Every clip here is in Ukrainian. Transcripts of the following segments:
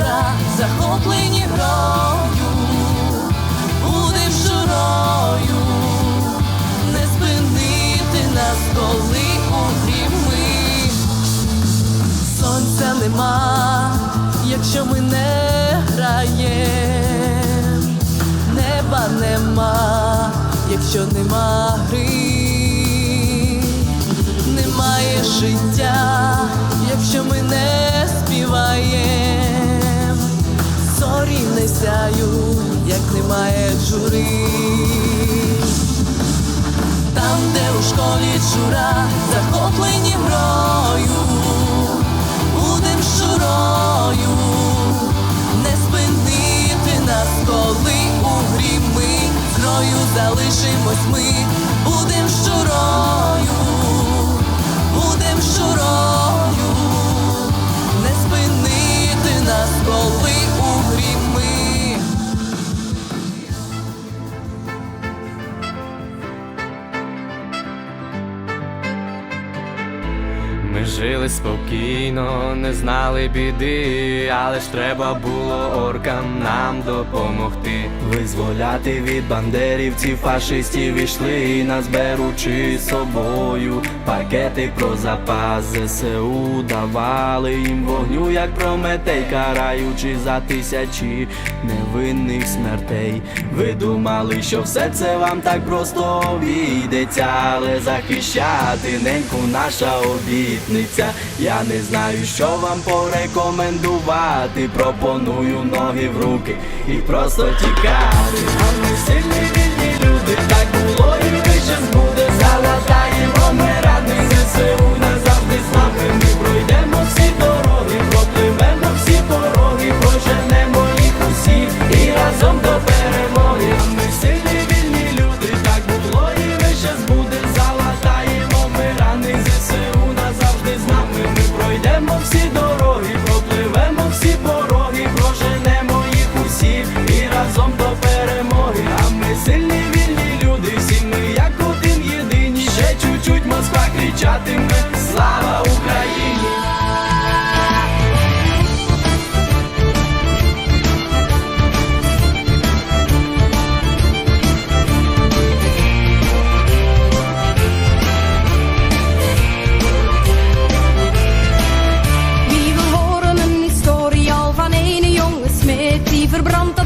щура, захоплені грою, будем щурою, не спинити нас, коли у гріми. Сонця нема, якщо ми не граєм, неба нема, якщо нема гри, немає життя, немає жури. Там, де у школі чура, захоплені грою, будем щурою, не спинити нас, коли у грі ми грою залишимось ми, Ми жили спокійно, не знали біди, але ж треба було оркам нам допомогти. Визволяти від бандерівців, фашистів ішли, нас беручи з собою. Пакети про запас ЗСУ давали їм вогню, як прометей, караючи за тисячі невинних смертей. Ви думали, що все це вам так просто обійдеться, але захищати неньку наша обітниця. Я не знаю, що вам порекомендувати. Пропоную ноги в руки і просто тікати. А ми сильні вільні люди, так було і вище буде. Залатаємо verbrand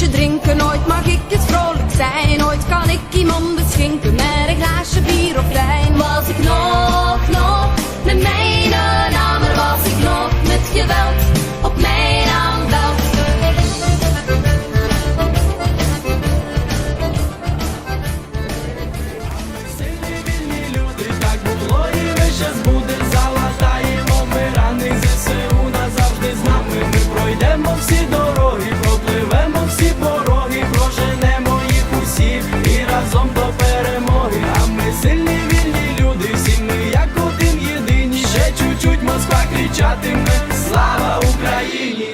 ik een pintje drinken, nooit mag ik het vrolijk zijn. Nooit kan ik iemand beschinken met een glaasje bier of wijn. Was ik nog, nog, de mijne naam, er was ik nog met geweld op mijn aanbelt. Сильні кричатиме Слава Україні!